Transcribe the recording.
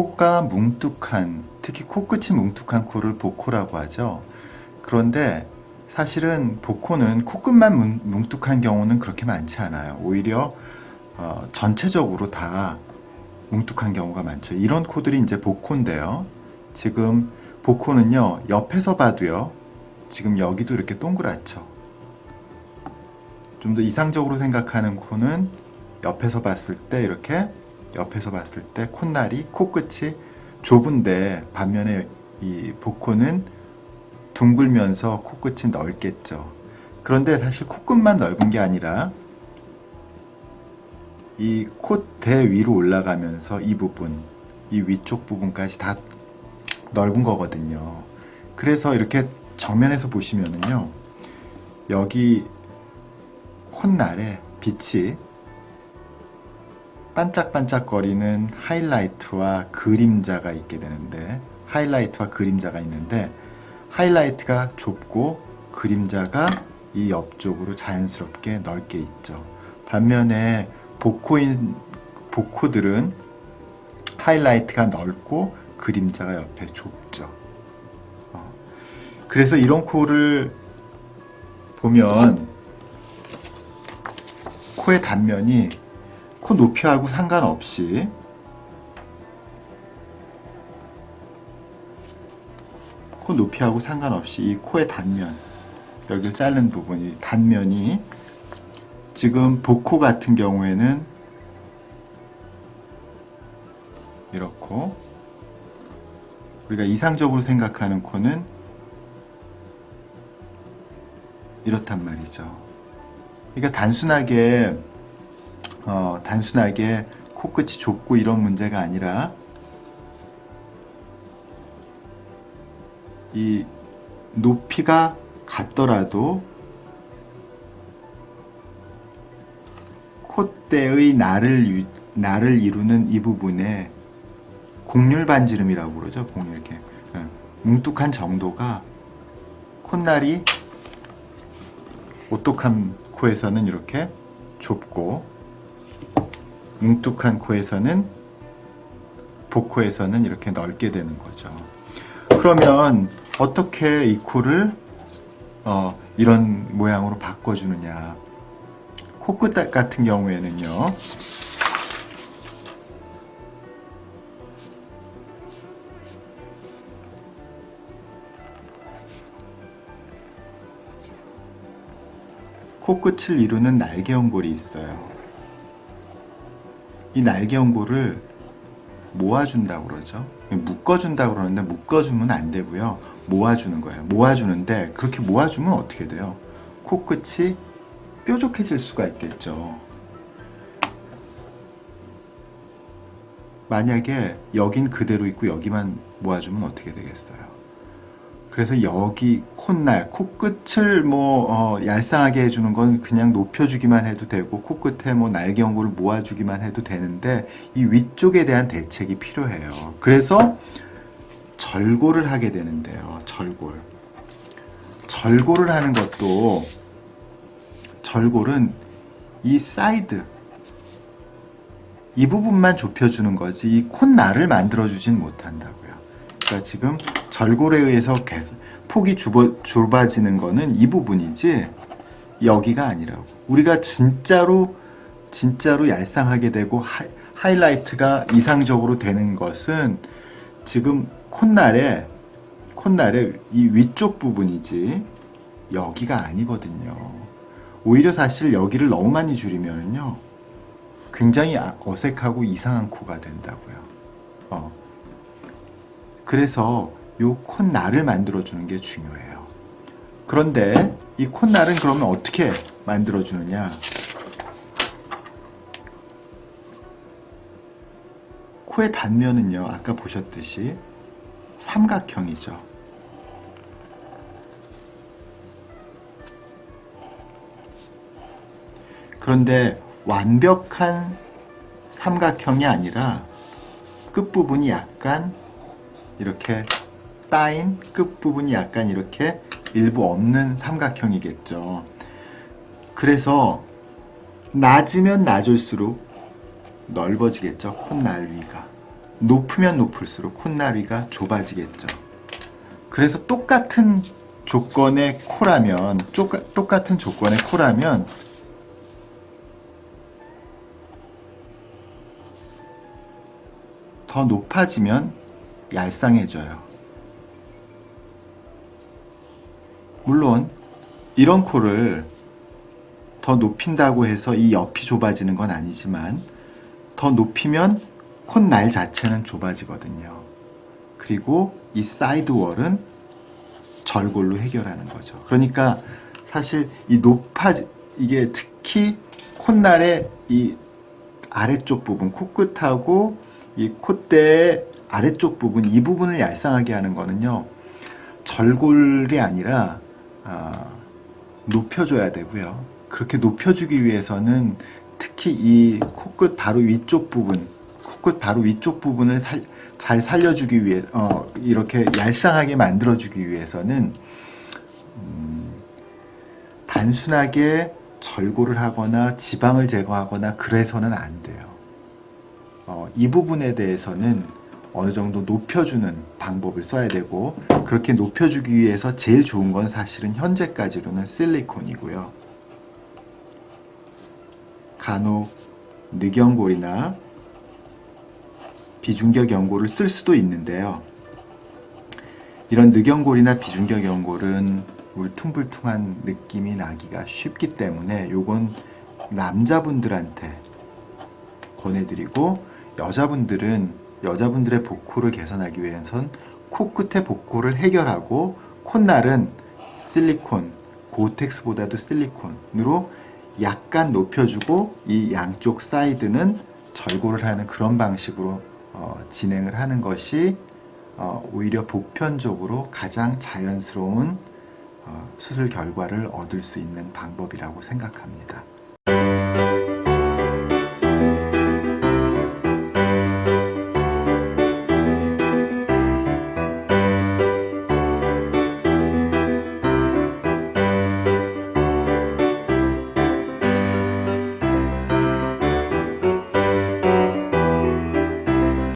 복코가 뭉툭한, 특히 코끝이 뭉툭한 코를 복코라고 하죠. 그런데 사실은 복코는 코끝만 뭉- 뭉툭한 경우는 그렇게 많지 않아요. 오히려 어, 전체적으로 다 뭉툭한 경우가 많죠. 이런 코들이 이제 복코인데요. 지금 복코는요, 옆에서 봐도요, 지금 여기도 이렇게 동그랗죠. 좀 더 이상적으로 생각하는 코는 옆에서 봤을 때 이렇게 옆에서 봤을 때 콧날이 코끝이 좁은데 반면에 이 복코는 둥글면서 코끝이 넓겠죠. 그런데 사실 코끝만 넓은 게 아니라 이 콧대 위로 올라가면서 이 부분, 이 위쪽 부분까지 다 넓은 거거든요. 그래서 이렇게 정면에서 보시면은요, 여기 콧날에 빛이 반짝반짝거리는 하이라이트와 그림자가 있게 되는데, 하이라이트와 그림자가 있는데, 하이라이트가 좁고 그림자가 이 옆쪽으로 자연스럽게 넓게 있죠. 반면에 복코인 복코들은 하이라이트가 넓고 그림자가 옆에 좁죠. 어. 그래서 이런 코를 보면 코의 단면이 코 높이하고 상관없이 코 높이하고 상관없이 이 코의 단면 여기를 자른 부분이 단면이 지금 복코 같은 경우에는 이렇고 우리가 이상적으로 생각하는 코는 이렇단 말이죠. 그러니까 단순하게 어, 단순하게 코끝이 좁고 이런 문제가 아니라 이 높이가 같더라도 콧대의 유- 날을 이루는 이 부분에 곡률 반지름이라고 그러죠. 곡률 이렇게 예. 뭉툭한 정도가 콧날이 오똑한 코에서는 이렇게 좁고 뭉툭한 코에서는 복코에서는 이렇게 넓게 되는 거죠. 그러면 어떻게 이 코를 어, 이런 모양으로 바꿔주느냐? 코끝 같은 경우에는요. 코끝을 이루는 날개 연골이 있어요. 이 날개 연골을 모아준다고 그러죠. 묶어준다고 그러는데 묶어주면 안 되고요. 모아주는 거예요. 모아주는데 그렇게 모아주면 어떻게 돼요? 코끝이 뾰족해질 수가 있겠죠. 만약에 여긴 그대로 있고 여기만 모아주면 어떻게 되겠어요? 그래서 여기 콧날, 코끝을 뭐 어, 얄쌍하게 해주는 건 그냥 높여주기만 해도 되고 코끝에 뭐 날개 연골을 모아주기만 해도 되는데 이 위쪽에 대한 대책이 필요해요. 그래서 절골을 하게 되는데요. 절골. 절골을 하는 것도 절골은 이 사이드 이 부분만 좁혀주는 거지 이 콧날을 만들어주진 못한다고요. 그러니까 지금 절골에 의해서 폭이 좁아, 좁아지는 거는 이 부분이지 여기가 아니라고. 우리가 진짜로 진짜로 얄쌍하게 되고 하, 하이라이트가 이상적으로 되는 것은 지금 콧날에 콧날의 이 위쪽 부분이지 여기가 아니거든요. 오히려 사실 여기를 너무 많이 줄이면요 굉장히 아- 어색하고 이상한 코가 된다고요. 어. 그래서 요 콧날을 만들어주는 게 중요해요. 그런데 이 콧날은 그러면 어떻게 만들어주느냐? 코의 단면은요, 아까 보셨듯이 삼각형이죠. 그런데 완벽한 삼각형이 아니라 끝부분이 약간 이렇게 따인 끝부분이 약간 이렇게 일부 없는 삼각형이겠죠. 그래서 낮으면 낮을수록 넓어지겠죠. 콧날 위가. 높으면 높을수록 콧나리가 좁아지겠죠. 그래서 똑같은 조건의 코라면 쪼까- 똑같은 조건의 코라면 더 높아지면 얄쌍해져요. 물론 이런 코를 더 높인다고 해서 이 옆이 좁아지는 건 아니지만 더 높이면 콧날 자체는 좁아지거든요. 그리고 이 사이드 월은 절골로 해결하는 거죠. 그러니까 사실 이 높아지 이게 특히 콧날의 이 아래쪽 부분 코끝하고 이 콧대의 아래쪽 부분 이 부분을 얄쌍하게 하는 거는요 절골이 아니라 아, 높여줘야 되고요. 그렇게 높여주기 위해서는 특히 이 코끝 바로 위쪽 부분, 코끝 바로 위쪽 부분을 살- 잘 살려주기 위해, 어, 이렇게 얄쌍하게 만들어주기 위해서는 음, 단순하게 절골을 하거나 지방을 제거하거나 그래서는 안 돼요. 어, 이 부분에 대해서는 어느 정도 높여주는 방법을 써야 되고 그렇게 높여주기 위해서 제일 좋은 건 사실은 현재까지로는 실리콘이고요. 간혹 늑연골이나 비중격 연골을 쓸 수도 있는데요. 이런 늑연골이나 비중격 연골은 울퉁불퉁한 느낌이 나기가 쉽기 때문에 요건 남자분들한테 권해드리고 여자분들은 여자분들의 복코를 개선하기 위해선 코끝의 복코를 해결하고 콧날은 실리콘, 고텍스보다도 실리콘으로 약간 높여주고 이 양쪽 사이드는 절골을 하는 그런 방식으로 어, 진행을 하는 것이 어, 오히려 보편적으로 가장 자연스러운 어, 수술 결과를 얻을 수 있는 방법이라고 생각합니다.